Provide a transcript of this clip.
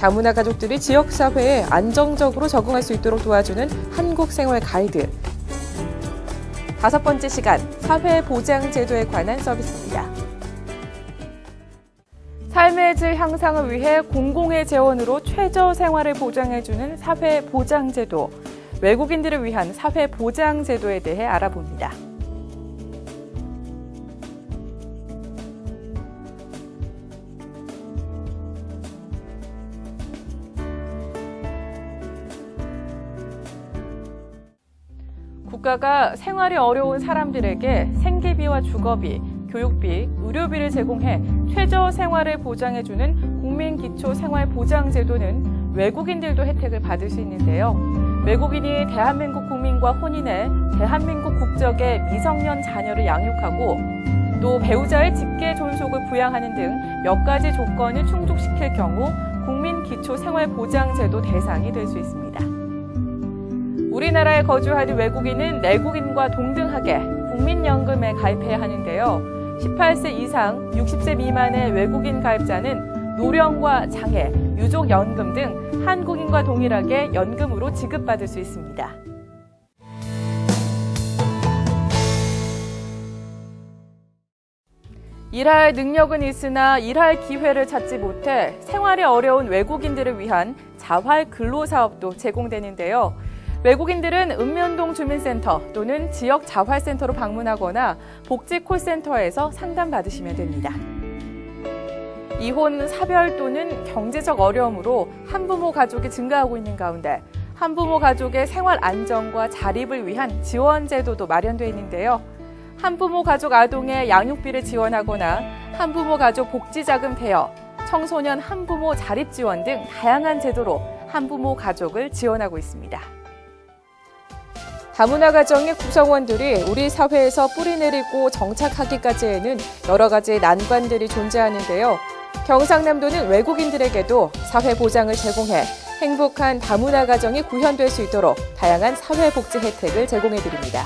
다문화 가족들이 지역 사회에 안정적으로 적응할 수 있도록 도와주는 한국 생활 가이드. 다섯 번째 시간 사회 보장 제도에 관한 서비스입니다. 삶의 질 향상을 위해 공공의 재원으로 최저 생활을 보장해주는 사회 보장 제도. 외국인들을 위한 사회 보장 제도에 대해 알아봅니다. 국가가 생활이 어려운 사람들에게 생계비와 주거비, 교육비, 의료비를 제공해 최저 생활을 보장해주는 국민기초생활보장제도는 외국인들도 혜택을 받을 수 있는데요. 외국인이 대한민국 국민과 혼인해 대한민국 국적의 미성년 자녀를 양육하고 또 배우자의 직계 존속을 부양하는 등 몇 가지 조건을 충족시킬 경우 국민기초생활보장제도 대상이 될 수 있습니다. 우리나라에 거주하는 외국인은 내국인과 동등하게 국민연금에 가입해야 하는데요. 18세 이상 60세 미만의 외국인 가입자는 노령과 장애, 유족연금 등 한국인과 동일하게 연금으로 지급받을 수 있습니다. 일할 능력은 있으나 일할 기회를 찾지 못해 생활이 어려운 외국인들을 위한 자활 근로 사업도 제공되는데요. 외국인들은 읍면동 주민센터 또는 지역 자활센터로 방문하거나 복지 콜센터에서 상담받으시면 됩니다. 이혼, 사별 또는 경제적 어려움으로 한부모 가족이 증가하고 있는 가운데 한부모 가족의 생활 안정과 자립을 위한 지원 제도도 마련되어 있는데요. 한부모 가족 아동의 양육비를 지원하거나 한부모 가족 복지자금 대여, 청소년 한부모 자립 지원 등 다양한 제도로 한부모 가족을 지원하고 있습니다. 다문화 가정의 구성원들이 우리 사회에서 뿌리 내리고 정착하기까지에는 여러 가지 난관들이 존재하는데요. 경상남도는 외국인들에게도 사회 보장을 제공해 행복한 다문화 가정이 구현될 수 있도록 다양한 사회복지 혜택을 제공해 드립니다.